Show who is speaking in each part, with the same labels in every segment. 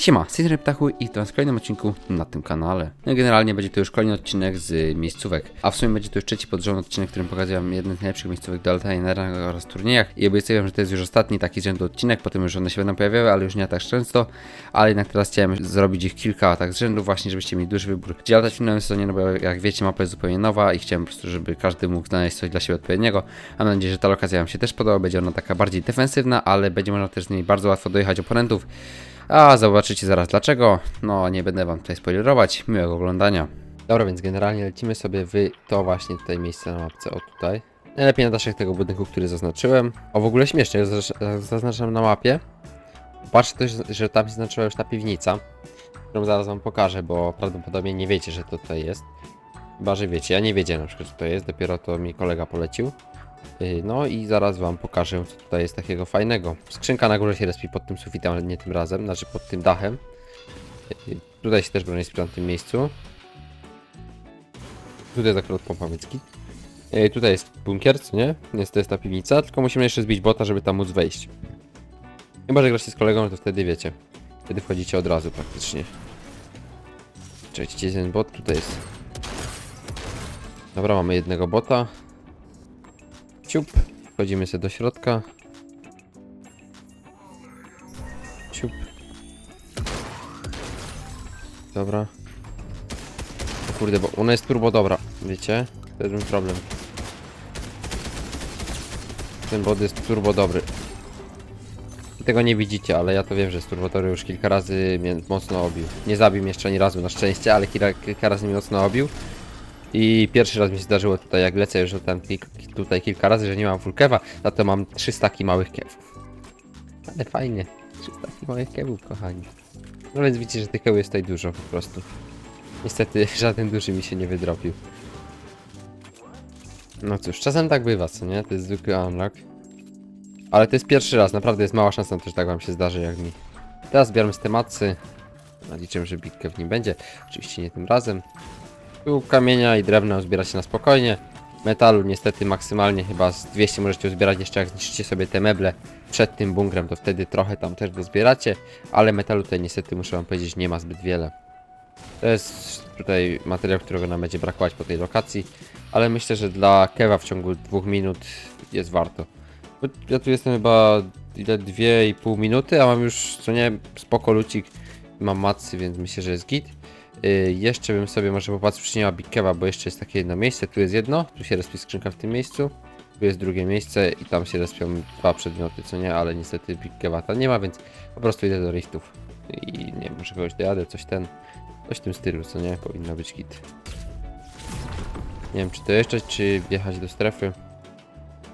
Speaker 1: Siema, z tej Ptachu i to jest kolejnym odcinku na tym kanale. No generalnie będzie to już kolejny odcinek z miejscówek, a w sumie będzie to już trzeci pod rząd odcinek, w którym pokazuję wam jeden z najlepszych miejscówek do latania oraz turniejach i obiecuję wam, że to jest już ostatni taki rzędu odcinek, potem już one się będą pojawiały, ale już nie tak często, ale jednak teraz chciałem zrobić ich kilka tak z rzędu właśnie, żebyście mieli duży wybór, gdzie latać w nowym sezonie, no bo jak wiecie mapa jest zupełnie nowa i chciałem po prostu, żeby każdy mógł znaleźć coś dla siebie odpowiedniego. Mam nadzieję, że ta lokacja wam się też podoba, będzie ona taka bardziej defensywna, ale będzie można też z niej bardzo łatwo dojechać oponentów. A zobaczycie zaraz dlaczego. No, nie będę wam tutaj spoilerować. Miłego oglądania. Dobra, więc generalnie lecimy sobie w to właśnie tutaj miejsce na mapce. O tutaj. Najlepiej na daszek tego budynku, który zaznaczyłem. O, w ogóle śmiesznie, zaz- zaznaczam na mapie. Patrzę też, że tam się już ta piwnica, którą zaraz wam pokażę, bo prawdopodobnie nie wiecie, że to tutaj jest. Chyba, że wiecie. Ja nie wiedziałem na przykład, że to jest, dopiero to mi kolega polecił. Yy, No i zaraz wam pokażę, co tutaj jest takiego fajnego. Skrzynka na górze się respi pod tym sufitem, ale nie tym razem, znaczy pod tym dachem. Yy, Tutaj się też broni w tym miejscu. Tutaj jest akurat pompa mycki. Tutaj jest bunkier, co nie? Jest, to jest ta piwnica, tylko musimy jeszcze zbić bota, żeby tam móc wejść. Chyba, że gracie z kolegą, to wtedy wiecie. Wtedy wchodzicie od razu praktycznie. Czekajcie, ten bot? Tutaj jest. Dobra, mamy jednego bota. Ciup. Wchodzimy sobie do środka. Ciup. Dobra. O kurde, bo ona jest turbo dobra, wiecie? To jest mój problem. Ten bod jest turbo dobry. Tego nie widzicie, ale ja to wiem, że z turbotory już kilka razy mnie mocno obił. Nie zabił mnie jeszcze ani razu na szczęście, ale kilka, kilka razy mnie mocno obił. I pierwszy raz mi się zdarzyło tutaj, jak lecę już tam tutaj kilka razy, że nie mam full kewa, za to mam 300 staki małych kewów. Ale fajnie, 300 staki małych kewów, kochani. No więc widzicie, że tych kewów jest tutaj dużo po prostu. Niestety żaden duży mi się nie wydropił. No cóż, czasem tak bywa, co nie? To jest zwykły unlock. Ale to jest pierwszy raz, naprawdę jest mała szansa że tak wam się zdarzy jak mi. Teraz zbieram z temacy. No, liczę, że Big Kev nie będzie. Oczywiście nie tym razem. Tu kamienia i drewna zbieracie na spokojnie. Metalu niestety maksymalnie chyba z 200 możecie uzbierać jeszcze jak zniszczycie sobie te meble przed tym bunkrem, to wtedy trochę tam też dozbieracie, ale metalu tutaj niestety muszę wam powiedzieć nie ma zbyt wiele. To jest tutaj materiał, którego nam będzie brakować po tej lokacji, ale myślę, że dla Kewa w ciągu dwóch minut jest warto. Ja tu jestem chyba ile 2,5 minuty, a mam już co nie spoko lucik, mam macy, więc myślę, że jest git. Yy, jeszcze bym sobie może popatrzył, czy nie ma Big Keva, bo jeszcze jest takie jedno miejsce. Tu jest jedno, tu się respi skrzynka w tym miejscu. Tu jest drugie miejsce i tam się respią dwa przedmioty, co nie, ale niestety Big Keva tam nie ma, więc po prostu idę do riftów. I nie wiem, może kogoś dojadę, coś ten, coś w tym stylu, co nie, powinno być git. Nie wiem, czy to jeszcze, czy wjechać do strefy.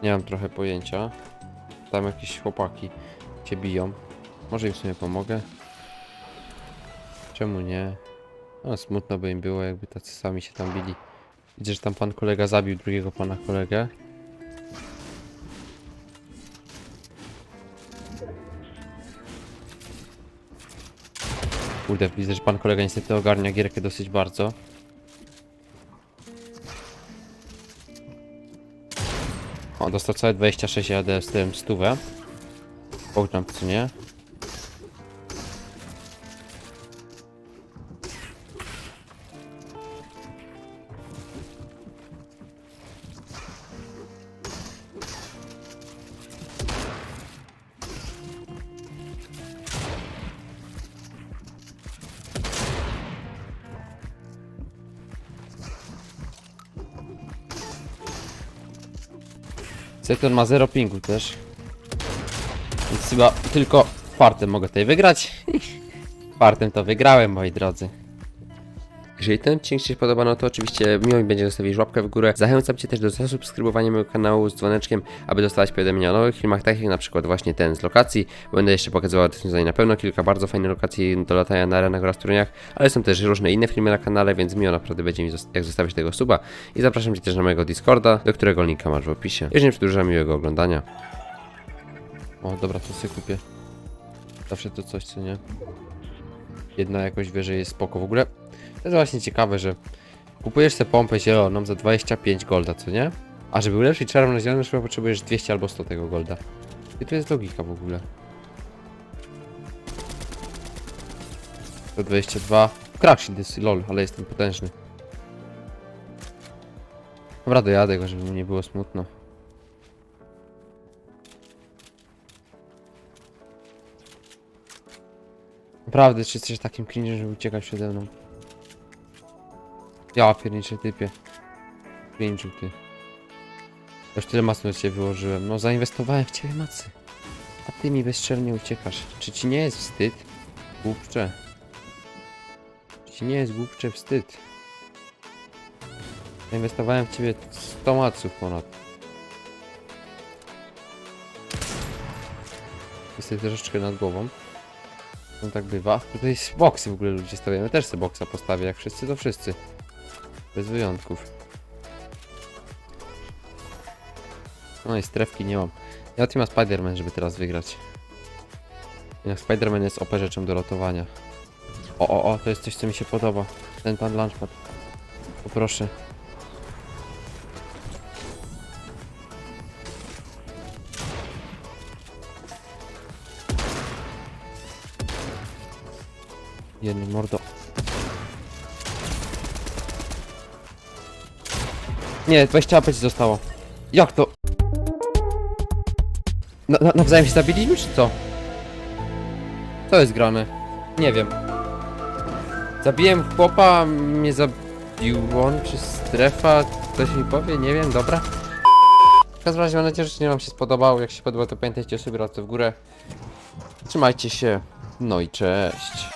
Speaker 1: Nie mam trochę pojęcia. Tam jakieś chłopaki cię biją. Może im w sumie pomogę. Czemu nie? No, smutno by im było, jakby tacy sami się tam bili. Widzę, że tam pan kolega zabił drugiego pana kolegę. Kurde, widzę, że pan kolega niestety ogarnia gierkę dosyć bardzo. O, dostał całe 26 AD z tym stówę. Pogram, co nie? Sektor ma 0 pingu też. Więc chyba tylko fartem mogę tutaj wygrać. Fartem to wygrałem, moi drodzy. Jeżeli ten odcinek Ci się podoba, no to oczywiście miło mi będzie zostawić łapkę w górę. Zachęcam Cię też do zasubskrybowania mojego kanału z dzwoneczkiem, aby dostawać powiadomienia o nowych filmach, takich jak na przykład właśnie ten z lokacji. Będę jeszcze pokazywał tutaj na pewno kilka bardzo fajnych lokacji do latania na arenach oraz turniejach, ale są też różne inne filmy na kanale, więc miło naprawdę będzie mi jak zostawić tego suba. I zapraszam Cię też na mojego Discorda, do którego linka masz w opisie. Już nie przedłużam, miłego oglądania. O, dobra, to sobie kupię. Zawsze to coś, co nie? Jedna jakoś wyżej jest spoko. W ogóle to jest właśnie ciekawe, że kupujesz sobie pompę zieloną za 25 golda, co nie? A żeby ulepszyć czarną zieloną, chyba potrzebujesz 200 albo 100 tego golda. I to jest logika w ogóle. 122. Crash this lol, ale jestem potężny. Dobra, dojadę go, żeby mu nie było smutno. Naprawdę, czy jesteś takim cringe'em, żeby uciekać przede mną? Ja pierniczy typie. Cringe'u ty. Już tyle masy na ciebie wyłożyłem. No zainwestowałem w ciebie macy. A ty mi bezczelnie uciekasz. Czy ci nie jest wstyd? Głupcze. Czy ci nie jest głupcze wstyd? Zainwestowałem w ciebie 100 maców ponad. Jesteś troszeczkę nad głową. No tak bywa. Tutaj boksy w ogóle ludzie stawiają. Też sobie boksa postawię. Jak wszyscy, to wszyscy. Bez wyjątków. No i strefki nie mam. Ja team ma Spider-Man, żeby teraz wygrać. Jak Spider-Man jest OP rzeczą do rotowania. O, o, o, to jest coś, co mi się podoba. Ten pan Launchpad. Poproszę. Jedny mordo. Nie, 20 AP ci zostało. Jak to? Na, na, nawzajem się zabiliśmy, czy co? Co jest grane? Nie wiem. Zabiłem chłopa, mnie zabił on, czy strefa? Ktoś mi powie? Nie wiem, dobra. W każdym razie mam nadzieję, że nie wam się spodobał. Jak się podoba, to pamiętajcie o sobie, w górę. Trzymajcie się. No i cześć.